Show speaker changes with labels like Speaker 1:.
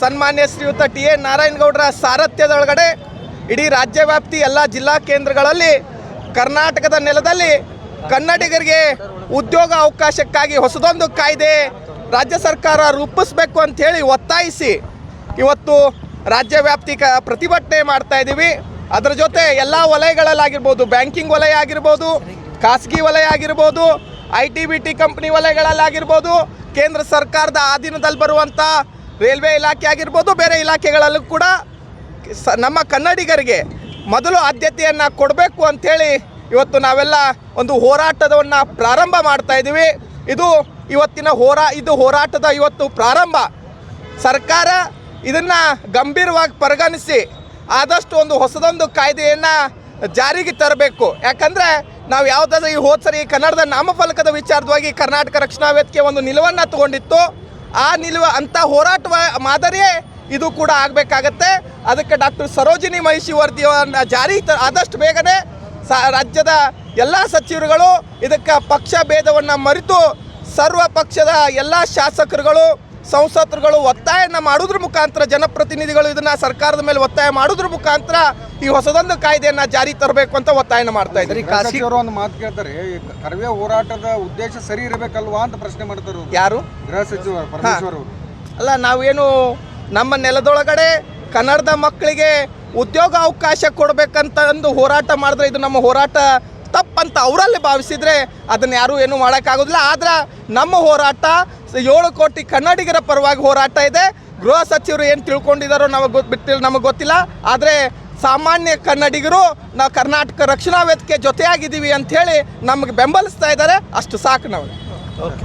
Speaker 1: ಸನ್ಮಾನ್ಯ ಶ್ರೀಯುತ T A ನಾರಾಯಣಗೌಡರ ಸಾರಥ್ಯದೊಳಗಡೆ ಇಡೀ ರಾಜ್ಯ ವ್ಯಾಪ್ತಿ ಎಲ್ಲ ಜಿಲ್ಲಾ ಕೇಂದ್ರಗಳಲ್ಲಿ ಕರ್ನಾಟಕದ ನೆಲದಲ್ಲಿ ಕನ್ನಡಿಗರಿಗೆ ಉದ್ಯೋಗ ಅವಕಾಶಕ್ಕಾಗಿ ಹೊಸದೊಂದು ಕಾಯ್ದೆ ರಾಜ್ಯ ಸರ್ಕಾರ ರೂಪಿಸಬೇಕು ಅಂಥೇಳಿ ಒತ್ತಾಯಿಸಿ ಇವತ್ತು ರಾಜ್ಯ ವ್ಯಾಪ್ತಿ ಕ ಪ್ರತಿಭಟನೆ ಮಾಡ್ತಾ ಇದ್ದೀವಿ. ಅದರ ಜೊತೆ ಎಲ್ಲ ವಲಯಗಳಲ್ಲಾಗಿರ್ಬೋದು, ಬ್ಯಾಂಕಿಂಗ್ ವಲಯ ಆಗಿರ್ಬೋದು, ಖಾಸಗಿ ವಲಯ ಆಗಿರ್ಬೋದು, I T B T company ವಲಯಗಳಲ್ಲಾಗಿರ್ಬೋದು, ಕೇಂದ್ರ ಸರ್ಕಾರದ ಅಧೀನದಲ್ಲಿ ಬರುವಂಥ ರೈಲ್ವೆ ಇಲಾಖೆ ಆಗಿರ್ಬೋದು, ಬೇರೆ ಇಲಾಖೆಗಳಲ್ಲೂ ಕೂಡ ಸ, ನಮ್ಮ ಕನ್ನಡಿಗರಿಗೆ ಮೊದಲು ಆದ್ಯತೆಯನ್ನು ಕೊಡಬೇಕು ಅಂಥೇಳಿ ಇವತ್ತು ನಾವೆಲ್ಲ ಒಂದು ಹೋರಾಟವನ್ನು ಪ್ರಾರಂಭ ಮಾಡ್ತಾ ಇದ್ದೀವಿ. ಇದು ಇವತ್ತಿನ ಹೋರಾ, ಇದು ಹೋರಾಟದ ಇವತ್ತು ಪ್ರಾರಂಭ. ಸರ್ಕಾರ ಇದನ್ನು ಗಂಭೀರವಾಗಿ ಪರಿಗಣಿಸಿ ಆದಷ್ಟು ಒಂದು ಹೊಸದೊಂದು ಕಾಯ್ದೆಯನ್ನು ಜಾರಿಗೆ ತರಬೇಕು. ಯಾಕಂದರೆ ನಾವು ಯಾವುದಾದ್ರೂ ಈ ಹೋದ ಸರಿ ಕನ್ನಡದ ನಾಮಫಲಕದ ವಿಚಾರವಾಗಿ ಕರ್ನಾಟಕ ರಕ್ಷಣಾ ವೇದಿಕೆ ಒಂದು ನಿಲುವನ್ನು ತಗೊಂಡಿತ್ತು. ಆ ನಿಲುವ ಅಂತ ಹೋರಾಟ ಮಾದರಿಯೇ ಇದು ಕೂಡ ಆಗಬೇಕಾಗತ್ತೆ. ಅದಕ್ಕೆ ಡಾಕ್ಟರ್ ಸರೋಜಿನಿ ಮಹಿಷಿ ವರದಿಯನ್ನು ಜಾರಿ ಆದಷ್ಟು ಬೇಗನೆ ಸ, ರಾಜ್ಯದ ಎಲ್ಲ ಸಚಿವರುಗಳು ಇದಕ್ಕೆ ಪಕ್ಷ ಭೇದವನ್ನು ಮರೆತು ಸರ್ವ ಪಕ್ಷದ ಎಲ್ಲ ಶಾಸಕರುಗಳು ಸಂಸದರುಗಳು ಒತ್ತಾಯನ ಮಾಡೋದ್ರ ಮುಖಾಂತರ ಜನಪ್ರತಿನಿಧಿಗಳು ಇದನ್ನ ಸರ್ಕಾರದ ಮೇಲೆ ಒತ್ತಾಯ ಮಾಡೋದ್ರ ಮುಖಾಂತರ ಈ ಹೊಸದೊಂದು ಕಾಯ್ದೆಯನ್ನ ಜಾರಿ ತರಬೇಕು ಅಂತ ಒತ್ತಾಯನ ಮಾಡ್ತಾ ಇದ್ದಾರೆ.
Speaker 2: ಅವರು ಒಂದು ಮಾತು ಕೇಳ್ತಾರೆ ಕರವೇ ಹೋರಾಟದ ಉದ್ದೇಶ ಸರಿ ಇರಬೇಕಲ್ವಾ? ಅಂತ ಪ್ರಶ್ನೆ ಮಾಡ್ತಾರೆ
Speaker 1: ಯಾರು?
Speaker 2: ಗೃಹ ಸಚಿವ
Speaker 1: ಅಲ್ಲ ನಾವೇನು ನಮ್ಮ ನೆಲದೊಳಗಡೆ ಕನ್ನಡದ ಮಕ್ಕಳಿಗೆ ಉದ್ಯೋಗ ಅವಕಾಶ ಕೊಡಬೇಕಂತ ಒಂದು ಹೋರಾಟ ಮಾಡಿದ್ರೆ ಇದು ನಮ್ಮ ಹೋರಾಟ ತಪ್ಪಂತ ಅವರಲ್ಲಿ ಭಾವಿಸಿದ್ರೆ ಅದನ್ನ ಯಾರೂ ಏನು ಮಾಡೋಕ್ಕಾಗೋದಿಲ್ಲ. ಆದ್ರೆ ನಮ್ಮ ಹೋರಾಟ ಏಳು ಕೋಟಿ ಕನ್ನಡಿಗರ ಪರವಾಗಿ ಹೋರಾಟ ಇದೆ. ಗೃಹ ಸಚಿವರು ಏನು ತಿಳ್ಕೊಂಡಿದ್ದಾರೋ ನಮಗೆ ಗೊತ್ತು ಬಿಟ್ಟಿಲ್ಲ ನಮಗೆ ಗೊತ್ತಿಲ್ಲ. ಆದರೆ ಸಾಮಾನ್ಯ ಕನ್ನಡಿಗರು ನಾವು ಕರ್ನಾಟಕ ರಕ್ಷಣಾ ವೇದಿಕೆ ಜೊತೆಯಾಗಿದ್ದೀವಿ ಅಂಥೇಳಿ ನಮಗೆ ಬೆಂಬಲಿಸ್ತಾ ಇದ್ದಾರೆ ಅಷ್ಟು ಸಾಕು ನಾವು. ಓಕೆ.